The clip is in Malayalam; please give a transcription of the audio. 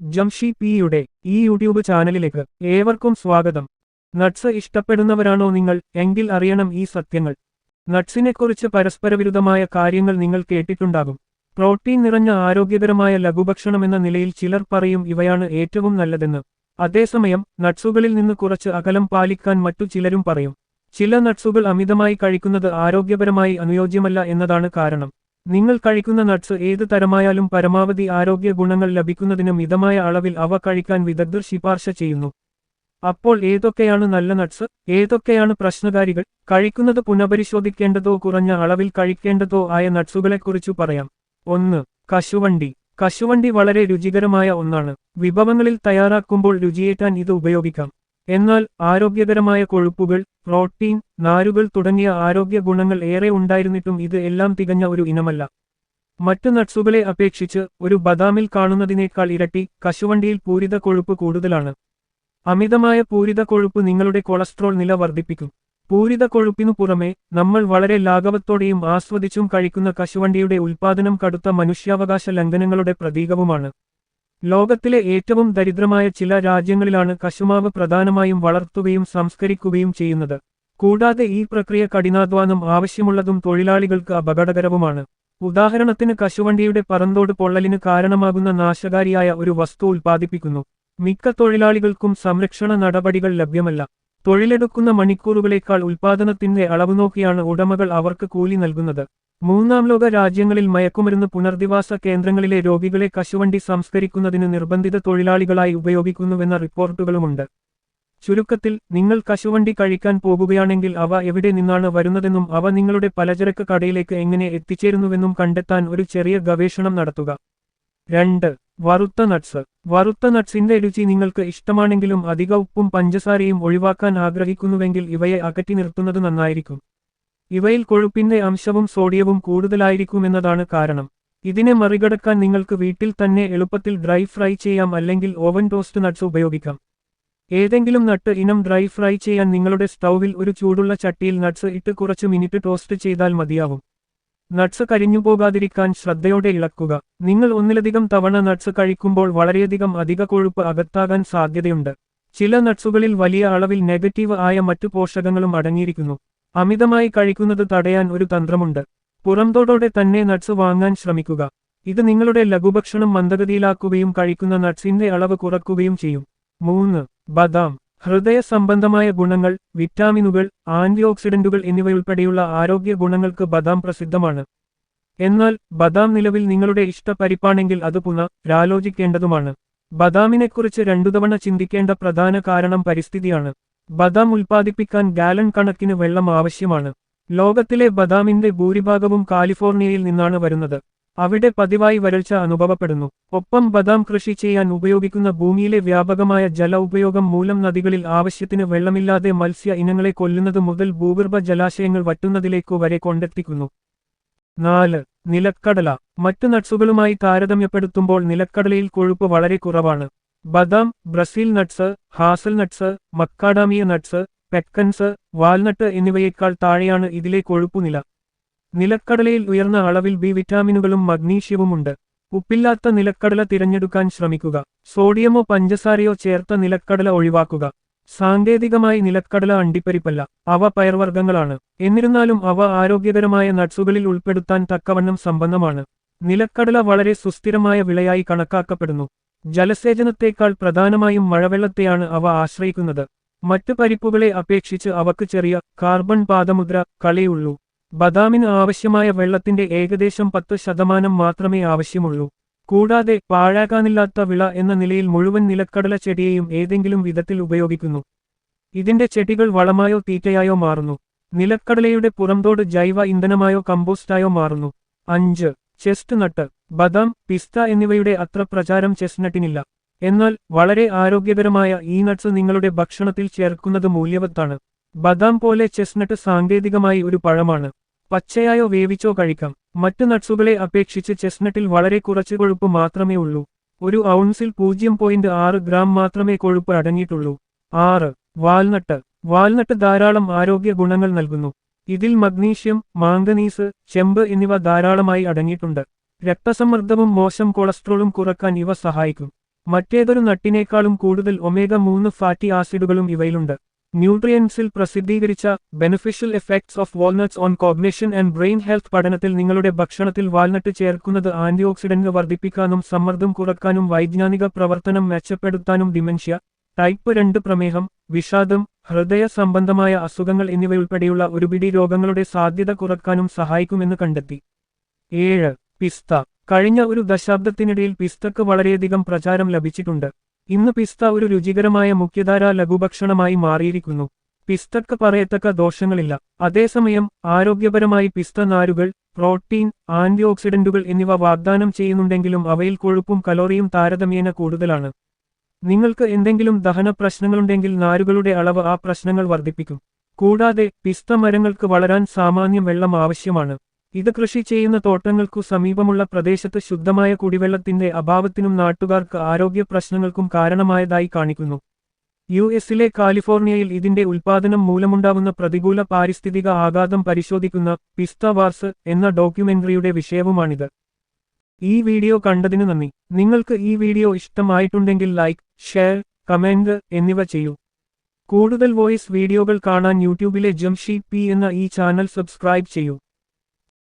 ജംഷി പിയുടെ ഈ യൂട്യൂബ് ചാനലിലേക്ക് ഏവർക്കും സ്വാഗതം. നട്സ് ഇഷ്ടപ്പെടുന്നവരാണോ നിങ്ങൾ എങ്കിൽ അറിയണം ഈ സത്യങ്ങൾ. നട്സിനെക്കുറിച്ച് പരസ്പരവിരുദ്ധമായ കാര്യങ്ങൾ നിങ്ങൾ കേട്ടിട്ടുണ്ടാകും. പ്രോട്ടീൻ നിറഞ്ഞ ആരോഗ്യകരമായ ലഘുഭക്ഷണമെന്ന നിലയിൽ ചിലർ പറയും ഇവയാണ് ഏറ്റവും നല്ലതെന്ന്. അതേസമയം നട്സുകളിൽ നിന്ന് കുറച്ച് അകലം പാലിക്കാൻ മറ്റു ചിലരും പറയും. ചില നട്സുകൾ അമിതമായി കഴിക്കുന്നത് ആരോഗ്യപരമായി അനുയോജ്യമല്ല എന്നതാണ് കാരണം. നിങ്ങൾ കഴിക്കുന്ന നട്ട്സ് ഏത് തരമായാലും പരമാവധി ആരോഗ്യ ഗുണങ്ങൾ ലഭിക്കുന്നതിന് മിതമായ അളവിൽ അവ കഴിക്കാൻ വിദഗ്ധർ ശിപാർശ ചെയ്യുന്നു. അപ്പോൾ ഏതൊക്കെയാണ് നല്ല നട്ട്സ്? ഏതൊക്കെയാണ് പ്രശ്നകാരികൾ? കഴിക്കുന്നത് പുനഃപരിശോധിക്കേണ്ടതോ കുറഞ്ഞ അളവിൽ കഴിക്കേണ്ടതോ ആയ നട്ട്സുകളെക്കുറിച്ചു പറയാം. ഒന്ന് കശുവണ്ടി. കശുവണ്ടി വളരെ രുചികരമായ ഒന്നാണ്. വിഭവങ്ങളിൽ തയ്യാറാക്കുമ്പോൾ രുചിയേറ്റാൻ ഇത് ഉപയോഗിക്കാം. എന്നാൽ ആരോഗ്യകരമായ കൊഴുപ്പുകൾ പ്രോട്ടീൻ നാരുകൾ തുടങ്ങിയ ആരോഗ്യ ഗുണങ്ങൾ ഏറെ ഉണ്ടായിരുന്നിട്ടും ഇത് എല്ലാം തികഞ്ഞ ഒരു ഇനമല്ല. മറ്റു നട്സുകളെ അപേക്ഷിച്ച് ഒരു ബദാമിൽ കാണുന്നതിനേക്കാൾ ഇരട്ടി കശുവണ്ടിയിൽ പൂരിത കൊഴുപ്പ് കൂടുതലാണ്. അമിതമായ പൂരിത കൊഴുപ്പ് നിങ്ങളുടെ കൊളസ്ട്രോൾ നില വർദ്ധിപ്പിക്കും. പൂരിത കൊഴുപ്പിനു പുറമെ നമ്മൾ വളരെ ലാഘവത്തോടെയും ആസ്വദിച്ചും കഴിക്കുന്ന കശുവണ്ടിയുടെ ഉൽപ്പാദനം കടുത്ത മനുഷ്യാവകാശ ലംഘനങ്ങളുടെ പ്രതീകവുമാണ്. ലോകത്തിലെ ഏറ്റവും ദരിദ്രമായ ചില രാജ്യങ്ങളിലാണ് കശുമാവ് പ്രധാനമായും വളർത്തുകയും സംസ്കരിക്കുകയും ചെയ്യുന്നത്. കൂടാതെ ഈ പ്രക്രിയ കഠിനാധ്വാനം ആവശ്യമുള്ളതും തൊഴിലാളികൾക്ക് അപകടകരവുമാണ്. ഉദാഹരണത്തിന് കശുവണ്ടിയുടെ പറന്തോട് പൊള്ളലിന് കാരണമാകുന്ന നാശകാരിയായ ഒരു വസ്തു ഉൽപ്പാദിപ്പിക്കുന്നു. മിക്ക തൊഴിലാളികൾക്കും സംരക്ഷണ നടപടികൾ ലഭ്യമല്ല. തൊഴിലെടുക്കുന്ന മണിക്കൂറുകളേക്കാൾ ഉൽപ്പാദനത്തിന്റെ അളവ് നോക്കിയാണ് ഉടമകൾ അവർക്ക് കൂലി നൽകുന്നത്. മൂന്നാം ലോക രാജ്യങ്ങളിൽ മയക്കുമരുന്ന് പുനർധിവാസ കേന്ദ്രങ്ങളിലെ രോഗികളെ കശുവണ്ടി സംസ്കരിക്കുന്നതിന് നിർബന്ധിത തൊഴിലാളികളായി ഉപയോഗിക്കുന്നുവെന്ന റിപ്പോർട്ടുകളുമുണ്ട്. ചുരുക്കത്തിൽ നിങ്ങൾ കശുവണ്ടി കഴിക്കാൻ പോകുകയാണെങ്കിൽ അവ എവിടെ നിന്നാണ് വരുന്നതെന്നും അവ നിങ്ങളുടെ പലചരക്ക് കടയിലേക്ക് എങ്ങനെ എത്തിച്ചേരുന്നുവെന്നും കണ്ടെത്താൻ ഒരു ചെറിയ ഗവേഷണം നടത്തുക. രണ്ട് വറുത്ത നട്ട്സ്. വറുത്ത നട്ട്സിന്റെ രുചി നിങ്ങൾക്ക് ഇഷ്ടമാണെങ്കിലും അധിക ഉപ്പും പഞ്ചസാരയും ഒഴിവാക്കാൻ ആഗ്രഹിക്കുന്നുവെങ്കിൽ ഇവയെ അകറ്റി നിർത്തുന്നത് നന്നായിരിക്കും. ഇവയിൽ കൊഴുപ്പിന്റെ അംശവും സോഡിയവും കൂടുതലായിരിക്കുമെന്നതാണ് കാരണം. ഇതിനെ മറികടക്കാൻ നിങ്ങൾക്ക് വീട്ടിൽ തന്നെ എളുപ്പത്തിൽ ഡ്രൈ ഫ്രൈ ചെയ്യാം അല്ലെങ്കിൽ ഓവൻ ടോസ്റ്റ് നട്ട്സ് ഉപയോഗിക്കാം. ഏതെങ്കിലും നട്ട് ഇനം ഡ്രൈ ഫ്രൈ ചെയ്യാൻ നിങ്ങളുടെ സ്റ്റൗവിൽ ഒരു ചൂടുള്ള ചട്ടിയിൽ നട്ട്സ് ഇട്ട് കുറച്ച് മിനിറ്റ് ടോസ്റ്റ് ചെയ്താൽ മതിയാവും. നട്ട്സ് കരിഞ്ഞു പോകാതിരിക്കാൻ ശ്രദ്ധയോടെ ഇളക്കുക. നിങ്ങൾ ഒന്നിലധികം തവണ നട്ട്സ് കഴിക്കുമ്പോൾ വളരെയധികം അധിക കൊഴുപ്പ് അകത്താകാൻ സാധ്യതയുണ്ട്. ചില നട്ട്സുകളിൽ വലിയ അളവിൽ നെഗറ്റീവ് ആയ മറ്റു പോഷകങ്ങളും അടങ്ങിയിരിക്കുന്നു. അമിതമായി കഴിക്കുന്നത് തടയാൻ ഒരു തന്ത്രമുണ്ട്. പുറംതോടോടെ തന്നെ നട്സ് വാങ്ങാൻ ശ്രമിക്കുക. ഇത് നിങ്ങളുടെ ലഘുഭക്ഷണം മന്ദഗതിയിലാക്കുകയും കഴിക്കുന്ന നട്സിന്റെ അളവ് കുറക്കുകയും ചെയ്യും. മൂന്ന് ബദാം. ഹൃദയ സംബന്ധമായ ഗുണങ്ങൾ വിറ്റാമിനുകൾ ആന്റിഓക്സിഡന്റുകൾ എന്നിവയുൾപ്പെടെയുള്ള ആരോഗ്യ ഗുണങ്ങൾക്ക് ബദാം പ്രസിദ്ധമാണ്. എന്നാൽ ബദാം നിലവിൽ നിങ്ങളുടെ ഇഷ്ടപരിപ്പാണെങ്കിൽ അത് പുനരാലോചിക്കേണ്ടതുമാണ് ബദാമിനെക്കുറിച്ച് രണ്ടുതവണ ചിന്തിക്കേണ്ട പ്രധാന കാരണം പരിസ്ഥിതിയാണ്. ബദാം ഉൽപ്പാദിപ്പിക്കാൻ ഗാലൻ കണക്കിന് വെള്ളം ആവശ്യമാണ്. ലോകത്തിലെ ബദാമിന്റെ ഭൂരിഭാഗവും കാലിഫോർണിയയിൽ നിന്നാണ് വരുന്നത്. അവിടെ പതിവായി വരൾച്ച അനുഭവപ്പെടുന്നു. ഒപ്പം ബദാം കൃഷി ചെയ്യാൻ ഉപയോഗിക്കുന്ന ഭൂമിയിലെ വ്യാപകമായ ജല ഉപയോഗം മൂലം നദികളിൽ ആവശ്യത്തിന് വെള്ളമില്ലാതെ മത്സ്യ ഇനങ്ങളെ കൊല്ലുന്നത് മുതൽ ഭൂഗർഭ ജലാശയങ്ങൾ വറ്റുന്നതിലേക്കു വരെ കൊണ്ടെത്തിക്കുന്നു. നാല്. നിലക്കടല. മറ്റു നട്സുകളുമായി താരതമ്യപ്പെടുത്തുമ്പോൾ നിലക്കടലയിൽ കൊഴുപ്പ് വളരെ കുറവാണ്. ബദാം Brazil nuts hazel nuts macadamia nuts pecans walnut എന്നിവയേക്കാൾ താഴെയാണ് ഇതിലെ കൊഴുപ്പുനില നിലക്കടലയിൽ ഉയർന്ന അളവിൽ ബി വിറ്റാമിനുകളും മഗ്നീഷ്യവുമുണ്ട്. ഉപ്പില്ലാത്ത നിലക്കടല തിരഞ്ഞെടുക്കാൻ ശ്രമിക്കുക. സോഡിയമോ പഞ്ചസാരയോ ചേർത്ത നിലക്കടല ഒഴിവാക്കുക. സാങ്കേതികമായി നിലക്കടല അണ്ടിപ്പരിപ്പല്ല. അവ പയർവർഗങ്ങളാണ്. എന്നിരുന്നാലും അവ ആരോഗ്യകരമായ നട്സുകളിൽ ഉൾപ്പെടുത്താൻ തക്കവണ്ണം സമ്പന്നമാണ് നിലക്കടല വളരെ സുസ്ഥിരമായ വിളയായി കണക്കാക്കപ്പെടുന്നു. ജലസേചനത്തേക്കാൾ പ്രധാനമായും മഴവെള്ളത്തെയാണ് അവ ആശ്രയിക്കുന്നത്. മറ്റു പരിപ്പുകളെ അപേക്ഷിച്ച് അവക്ക് ചെറിയ കാർബൺ പാദമുദ്ര കളിയുള്ളൂ. ബദാമിന് ആവശ്യമായ വെള്ളത്തിന്റെ ഏകദേശം പത്ത് ശതമാനം മാത്രമേ ആവശ്യമുള്ളൂ. കൂടാതെ പാഴാകാനില്ലാത്ത വിള എന്ന നിലയിൽ മുഴുവൻ നിലക്കടല ചെടിയെയും ഏതെങ്കിലും വിധത്തിൽ ഉപയോഗിക്കുന്നു. ഇതിന്റെ ചെടികൾ വളമായോ തീറ്റയായോ മാറുന്നു. നിലക്കടലയുടെ പുറംതോട് ജൈവ ഇന്ധനമായോ കമ്പോസ്റ്റായോ മാറുന്നു. അഞ്ച് ചെസ്റ്റ് നട്ട് ബദാം പിസ്ത എന്നിവയുടെ അത്ര പ്രചാരം ചെസ്റ്റ്നട്ടിനില്ല എന്നാൽ വളരെ ആരോഗ്യകരമായ ഈ നട്ട്സ് നിങ്ങളുടെ ഭക്ഷണത്തിൽ ചേർക്കുന്നത് മൂല്യവത്താണ്. ബദാം പോലെ ചെസ്റ്റ്നട്ട് സാങ്കേതികമായി ഒരു പഴമാണ്. പച്ചയായോ വേവിച്ചോ കഴിക്കാം. മറ്റ് നട്ട്സുകളെ അപേക്ഷിച്ച് ചെസ്റ്റ്നട്ടിൽ വളരെ കുറച്ച് കൊഴുപ്പ് മാത്രമേ ഉള്ളൂ. ഒരു ഔൺസിൽ പൂജ്യം പോയിന്റ് ആറ് ഗ്രാം മാത്രമേ കൊഴുപ്പ് അടങ്ങിയിട്ടുള്ളൂ. ആറ്. വാൽനട്ട്. വാൽനട്ട് ധാരാളം ആരോഗ്യ ഗുണങ്ങൾ നൽകുന്നു. ഇതിൽ മഗ്നീഷ്യം മാംഗനീസ് ചെമ്പ് എന്നിവ ധാരാളമായി അടങ്ങിയിട്ടുണ്ട്. രക്തസമ്മർദ്ദവും മോശം കൊളസ്ട്രോളും കുറയ്ക്കാൻ ഇവ സഹായിക്കും. മറ്റേതൊരു നട്ടിനേക്കാളും കൂടുതൽ ഒമേഗ മൂന്ന് ഫാറ്റി ആസിഡുകളും ഇവയിലുണ്ട്. ന്യൂട്രിയൻസിൽ പ്രസിദ്ധീകരിച്ച beneficial effects of walnuts on cognition and brain health പഠനത്തിൽ നിങ്ങളുടെ ഭക്ഷണത്തിൽ വാൾനട്ട് ചേർക്കുന്നത് ആന്റിഓക്സിഡന്റ് വർദ്ധിപ്പിക്കാനും സമ്മർദ്ദം കുറക്കാനും വൈജ്ഞാനിക പ്രവർത്തനം മെച്ചപ്പെടുത്താനും ഡിമെൻഷ്യ. ടൈപ്പ് രണ്ട് പ്രമേഹം വിഷാദം ഹൃദയ സംബന്ധമായ അസുഖങ്ങൾ എന്നിവയുൾപ്പെടെയുള്ള ഒരുപിടി രോഗങ്ങളുടെ സാധ്യത കുറക്കാനും സഹായിക്കുമെന്ന് കണ്ടെത്തി. ഏഴ് പിസ്ത. കഴിഞ്ഞ ഒരു ദശാബ്ദത്തിനിടയിൽ പിസ്തക്ക് വളരെയധികം പ്രചാരം ലഭിച്ചിട്ടുണ്ട്. ഇന്ന് പിസ്ത ഒരു രുചികരമായ മുഖ്യധാരാ ലഘുഭക്ഷണമായി മാറിയിരിക്കുന്നു. പിസ്തക്ക് പറയത്തക്ക ദോഷങ്ങളില്ല. അതേസമയം ആരോഗ്യപരമായി പിസ്ത നാരുകൾ പ്രോട്ടീൻ ആന്റിഓക്സിഡന്റുകൾ എന്നിവ വാഗ്ദാനം ചെയ്യുന്നുണ്ടെങ്കിലും അവയിൽ കൊഴുപ്പും കലോറിയും താരതമ്യേന കൂടുതലാണ്. നിങ്ങൾക്ക് എന്തെങ്കിലും ദഹന പ്രശ്നങ്ങളുണ്ടെങ്കിൽ നാരുകളുടെ അളവ് ആ പ്രശ്നങ്ങൾ വർദ്ധിപ്പിക്കും. കൂടാതെ പിസ്ത മരങ്ങൾക്ക് വളരാൻ സാമാന്യം വെള്ളം ആവശ്യമാണ്. ഇത് കൃഷി ചെയ്യുന്ന തോട്ടങ്ങൾക്കു സമീപമുള്ള പ്രദേശത്ത് ശുദ്ധമായ കുടിവെള്ളത്തിന്റെ അഭാവത്തിനും നാട്ടുകാർക്ക് ആരോഗ്യ പ്രശ്നങ്ങൾക്കും കാരണമായതായി കാണിക്കുന്നു. യു എസിലെ കാലിഫോർണിയയിൽ ഇതിന്റെ ഉൽപാദനം മൂലമുണ്ടാവുന്ന പ്രതികൂല പാരിസ്ഥിതിക ആഘാതം പരിശോധിക്കുന്ന പിസ്ത വാർസ് എന്ന ഡോക്യുമെന്ററിയുടെ വിഷയവുമാണിത്. ഈ വീഡിയോ കണ്ടതിന് നന്ദി. നിങ്ങൾക്ക് ഈ വീഡിയോ ഇഷ്ടമായിട്ടുണ്ടെങ്കിൽ ലൈക്ക് ഷെയർ കമന്റ് എന്നിവ ചെയ്യൂ. കൂടുതൽ വോയിസ് വീഡിയോകൾ കാണാൻ യൂട്യൂബിലെ ജംഷി പി എന്ന ഈ ചാനൽ സബ്സ്ക്രൈബ് ചെയ്യൂ.